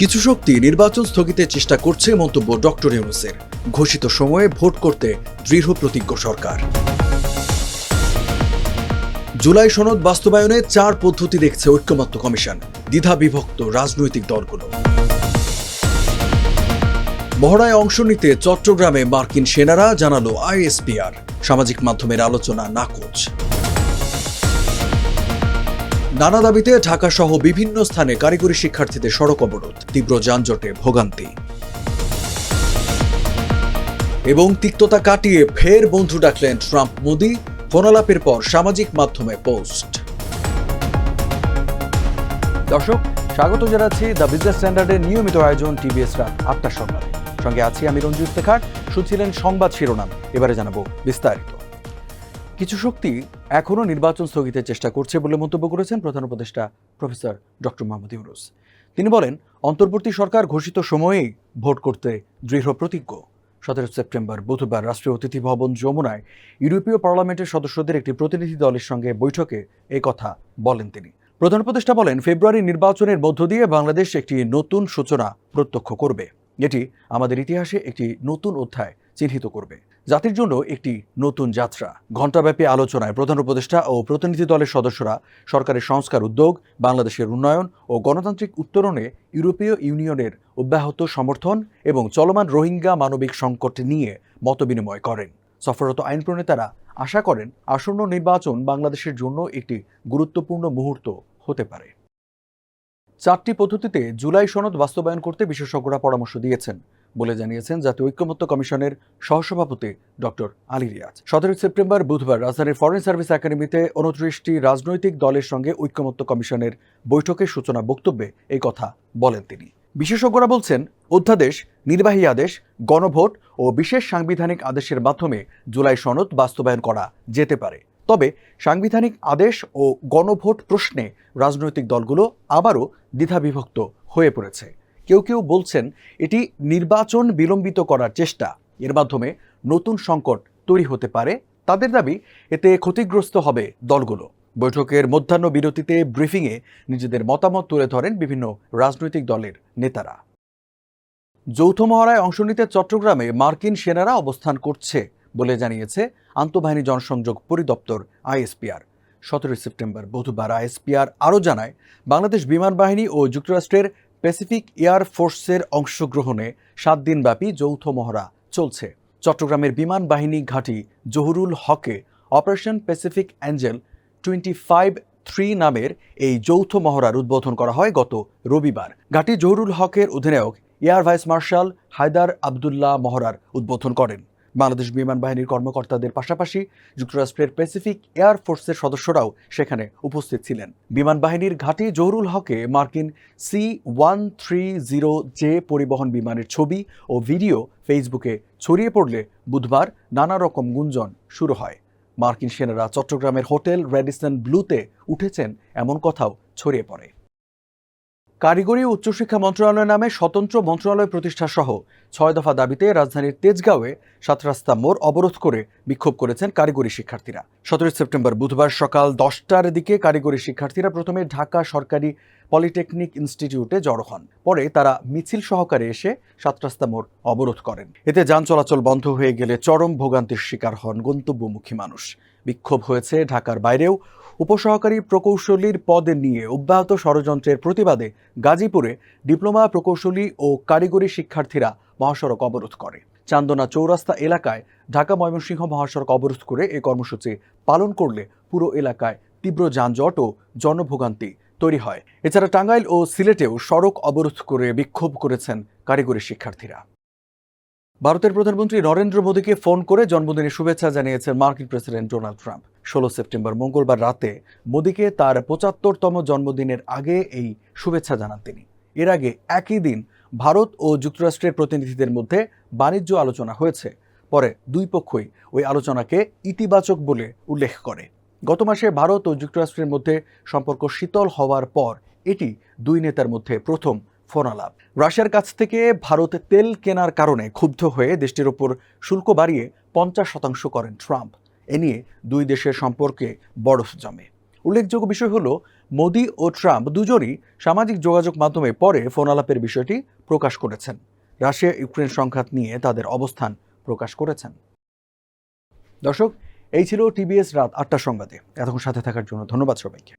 কিছু শক্তি নির্বাচন স্থগিতের চেষ্টা করছে মন্তব্য ডক্টর ইউনুসের। ঘোষিত সময়ে ভোট করতে দৃঢ় প্রতিজ্ঞ সরকার। জুলাই সনদ বাস্তবায়নে চার পদ্ধতি দেখছে ঐক্যমত্য কমিশন দ্বিধা বিভক্ত রাজনৈতিক দলগুলো। মহড়ায় অংশ নিতে চট্টগ্রামে মার্কিন সেনারা জানালো আইএসপিআর, সামাজিক মাধ্যমের আলোচনা নাকচ। নানা দাবিতে ঢাকা সহ বিভিন্ন স্থানে কারিগরি শিক্ষার্থীদের সড়ক অবরোধ, তীব্র যানজটে ভোগান্তি। এবং তিক্ততা কাটিয়ে ফের বন্ধু ডাকলেন ট্রাম্প মোদি, ফোনালাপের পর সামাজিক মাধ্যমে পোস্ট। দর্শক, স্বাগত জানাচ্ছি দ্য বিজনেস স্ট্যান্ডার্ডের নিয়মিত আয়োজন টিভিএস রাত আটটার সংবাদে। সঙ্গে আছি আমি রঞ্জু ইফতেখার শুনছিলেন সংবাদ শিরোনাম। এবারে জানাব বিস্তারিত। কিছু শক্তি এখনও নির্বাচন স্থগিতের চেষ্টা করছে বলে মন্তব্য করেছেন প্রধান উপদেষ্টা প্রফেসর ডক্টর মোহাম্মদ ইউনুস। তিনি বলেন, অন্তর্বর্তী সরকার ঘোষিত সময়েই ভোট করতে দৃঢ় প্রতিজ্ঞ। সতেরো সেপ্টেম্বর, বুধবার রাষ্ট্রীয় অতিথি ভবন যমুনায় ইউরোপীয় পার্লামেন্টের সদস্যদের একটি প্রতিনিধি দলের সঙ্গে বৈঠকে এই কথা বলেন তিনি। প্রধান উপদেষ্টা বলেন, ফেব্রুয়ারি নির্বাচনের মধ্য দিয়ে বাংলাদেশ একটি নতুন সূচনা প্রত্যক্ষ করবে। এটি আমাদের ইতিহাসে একটি নতুন অধ্যায়। চিহ্নিত করবে। জাতির জন্য একটি নতুন যাত্রা। ঘণ্টাব্যাপী আলোচনায় প্রধান উপদেষ্টা ও প্রতিনিধি দলের সদস্যরা সরকারের সংস্কার উদ্যোগ, বাংলাদেশের উন্নয়ন ও গণতান্ত্রিক উত্তরণে ইউরোপীয় ইউনিয়নের অব্যাহত সমর্থন এবং চলমান রোহিঙ্গা মানবিক সংকট নিয়ে মতবিনিময় করেন। সফররত আইন প্রণেতারা আশা করেন আসন্ন নির্বাচন বাংলাদেশের জন্য একটি গুরুত্বপূর্ণ মুহূর্ত হতে পারে। চারটি পদ্ধতিতে জুলাই সনদ বাস্তবায়ন করতে বিশেষজ্ঞরা পরামর্শ দিয়েছেন। বলে জানিয়েছেন জাতীয় ঐক্যমত্য কমিশনের সহসভাপতি ডক্টর আলী রিয়াজ। সতেরোই সেপ্টেম্বর বুধবার রাজধানীর ফরেন সার্ভিস একাডেমিতে উনত্রিশটি রাজনৈতিক দলের সঙ্গে ঐক্যমত্য কমিশনের বৈঠকের সূচনা বক্তব্যে এই কথা বলেন তিনি। বিশেষজ্ঞরা বলছেন, অধ্যাদেশ, নির্বাহী আদেশ, গণভোট ও বিশেষ সাংবিধানিক আদেশের মাধ্যমে জুলাই সনদ বাস্তবায়ন করা যেতে পারে। তবে সাংবিধানিক আদেশ ও গণভোট প্রশ্নে রাজনৈতিক দলগুলো আবারও দ্বিধাবিভক্ত হয়ে পড়েছে। কেউ কেউ বলছেন এটি নির্বাচন বিলম্বিত করার চেষ্টা। এর মাধ্যমে নতুন সংকট তৈরি হতে পারে। তাদের দাবি, এতে ক্ষতিগ্রস্ত হবে দলগুলো। বৈঠকের মধ্যাহ্ন বিরতিতে ব্রিফিংয়ে নিজেদের মতামত তুলে ধরেন বিভিন্ন রাজনৈতিক দলের নেতারা। যৌথ মহড়ায় অংশ নিতে চট্টগ্রামে মার্কিন সেনারা অবস্থান করছে বলে জানিয়েছে আন্তঃবাহিনী জনসংযোগ পরিদপ্তর আইএসপিআর। সতেরোই সেপ্টেম্বর বুধবার আইএসপিআর আরও জানায়, বাংলাদেশ বিমান বাহিনী ও যুক্তরাষ্ট্রের প্যাসিফিক এয়ার ফোর্সের অংশগ্রহণে সাত দিনব্যাপী যৌথ মহড়া চলছে। চট্টগ্রামের বিমান বাহিনী ঘাঁটি জহুরুল হকে operation Pacific Angel twenty five three নামের এই যৌথ মহড়ার উদ্বোধন করা হয় গত রবিবার। ঘাঁটি জহুরুল হকের অধিনায়ক air vice marshal Haider Abdullah মহড়ার উদ্বোধন করেন। বাংলাদেশ বিমান বাহিনীর কর্মকর্তাদের পাশাপাশি যুক্তরাষ্ট্রের প্যাসিফিক এয়ার ফোর্সের সদস্যরাও সেখানে উপস্থিত ছিলেন। বিমান বাহিনীর ঘাঁটি জহুরুল হকে মার্কিন C one three zero J পরিবহন বিমানের ছবি ও ভিডিও ফেসবুকে ছড়িয়ে পড়লে বুধবার নানা রকম গুঞ্জন শুরু হয়। মার্কিন সেনারা চট্টগ্রামের হোটেল রেডিসন ব্লুতে উঠেছেন, এমন কথাও ছড়িয়ে পড়ে। কারিগরি উচ্চশিক্ষা মন্ত্রণালয় নামে স্বতন্ত্র মন্ত্রণালয় প্রতিষ্ঠা সহ ছয় দফা দাবিতে রাজধানীর তেজগাঁওয়ে সাত রাস্তা মোড় অবরোধ করে বিক্ষোভ করেছেন কারিগরি শিক্ষার্থীরা। সতেরোই সেপ্টেম্বর বুধবার সকাল দশটার দিকে কারিগরি শিক্ষার্থীরা প্রথমে ঢাকা সরকারি পলিটেকনিক ইনস্টিটিউটে জড়ো হন। পরে তারা মিছিল সহকারে এসে সাত রাস্তা মোড় অবরোধ করেন। এতে যান চলাচল বন্ধ হয়ে গেলে চরম ভোগান্তির শিকার হন গন্তব্যমুখী মানুষ। বিক্ষোভ হয়েছে ঢাকার বাইরেও উপসহকারী প্রকৌশলীর পদ নিয়ে অব্যাহত ষড়যন্ত্রের প্রতিবাদে গাজীপুরে ডিপ্লোমা প্রকৌশলী ও কারিগরি শিক্ষার্থীরা মহাসড়ক অবরোধ করে। চান্দনা চৌরাস্তা এলাকায় ঢাকা ময়মনসিংহ মহাসড়ক অবরোধ করে এ কর্মসূচি পালন করলে পুরো এলাকায় তীব্র যানজট ও জনভোগান্তি তৈরি হয়। এছাড়া টাঙ্গাইল ও সিলেটেও সড়ক অবরোধ করে বিক্ষোভ করেছেন কারিগরি শিক্ষার্থীরা। ভারতের প্রধানমন্ত্রী নরেন্দ্র মোদীকে ফোন করে জন্মদিনের শুভেচ্ছা জানিয়েছেন মার্কিন প্রেসিডেন্ট ডোনাল্ড ট্রাম্প। ষোলো সেপ্টেম্বর মঙ্গলবার রাতে মোদীকে তার পঁচাত্তরতম জন্মদিনের আগে এই শুভেচ্ছা জানান তিনি। এর আগে একই দিন ভারত ও যুক্তরাষ্ট্রের প্রতিনিধিদের মধ্যে বাণিজ্য আলোচনা হয়েছে। পরে দুই পক্ষই ওই আলোচনাকে ইতিবাচক বলে উল্লেখ করে। গত মাসে ভারত ও যুক্তরাষ্ট্রের মধ্যে সম্পর্ক শীতল হওয়ার পর এটি দুই নেতার মধ্যে প্রথম ফোনালাপ। রাশিয়ার কাছ থেকে ভারতে তেল কেনার কারণে ক্ষুব্ধ হয়ে দেশটির ওপর শুল্ক বাড়িয়ে পঞ্চাশ শতাংশ করেন ট্রাম্প। এ নিয়ে দুই দেশের সম্পর্কে বরফ জমে। উল্লেখযোগ্য বিষয় হলো, মোদি ও ট্রাম্প দুজনই সামাজিক যোগাযোগ মাধ্যমে পরে ফোন আলাপের বিষয়টি প্রকাশ করেছেন। রাশিয়া ইউক্রেন সংঘাত নিয়ে তাদের অবস্থান প্রকাশ করেছেন। দর্শক, এই ছিল টিবিএস রাত আটটা সংবাদে। এতক্ষণ সাথে থাকার জন্য ধন্যবাদ সবাইকে।